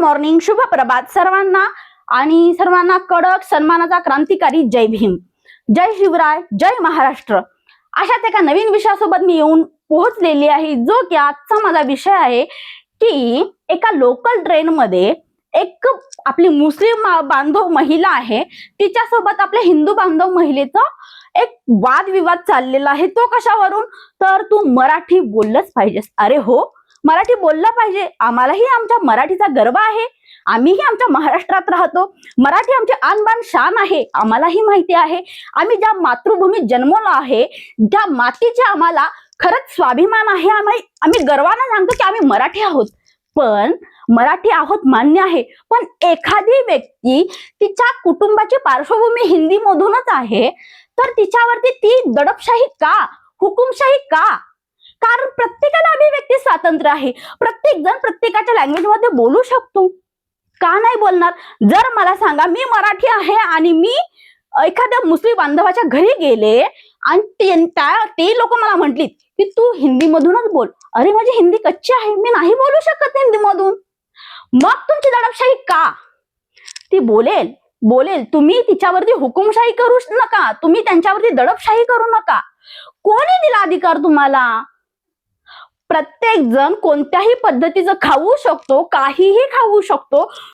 Morning शुभ प्रभात सर्वांना आणि सर्वांना कडक सन्मानाचा क्रांतिकारी जय भीम. जय शिवराय जय महाराष्ट्र. अशाच एका नवीन विषयासोबत मी येऊन पोहोचलेली आहे जो की आजचा माझा विषय आहे की एका लोकल ट्रेनमध्ये एक आपली मुस्लिम बांधव महिला आहे तिच्यासोबत आपल्या हिंदू बांधव महिलेचा एक वादविवाद चाललेला आहे. तो कशावरून? तर तू मराठी बोललंच पाहिजेस. अरे हो मराठी बोललं पाहिजे. आम्हालाही आमच्या मराठीचा गर्व आहे. आम्हीही आमच्या महाराष्ट्रात राहतो. मराठी आमची आणबाण शान आहे. आम्हालाही माहिती आहे. आम्ही ज्या मातृभूमीत जन्मलो आहे ज्या मातीचे आम्हाला खरंच स्वाभिमान आहे आम्ही आम्ही गर्वानं सांगतो की आम्ही मराठी आहोत. पण मराठी आहोत मान्य आहे. पण एखादी व्यक्ती तिच्या कुटुंबाची पार्श्वभूमी हिंदी मधूनच आहे तर तिच्यावरती ती दडपशाही का? हुकुमशाही का? कारण प्रत्येकाला अभिव्यक्ती स्वातंत्र्य आहे. प्रत्येक जण प्रत्येकाच्या लँग्वेजमध्ये बोलू शकतो. का नाही बोलणार? जर मला सांगा मी मराठी आहे आणि मी एखाद्या मुस्लिम बांधवाच्या घरी गेले आणि ते लोक मला म्हटलीत की तू हिंदी मधूनच बोल. अरे माझी हिंदी कच्ची आहे. मी नाही बोलू शकत हिंदी मधून मग तुमची दडपशाही का? ती बोलेल. बोलेल. तुम्ही तिच्यावरती हुकुमशाही करू नका. तुम्ही त्यांच्यावरती दडपशाही करू नका. कोणी दिला अधिकार तुम्हाला? प्रत्येक जण कोणत्याही पद्धतीचं खाऊ शकतो काहीही खाऊ शकतो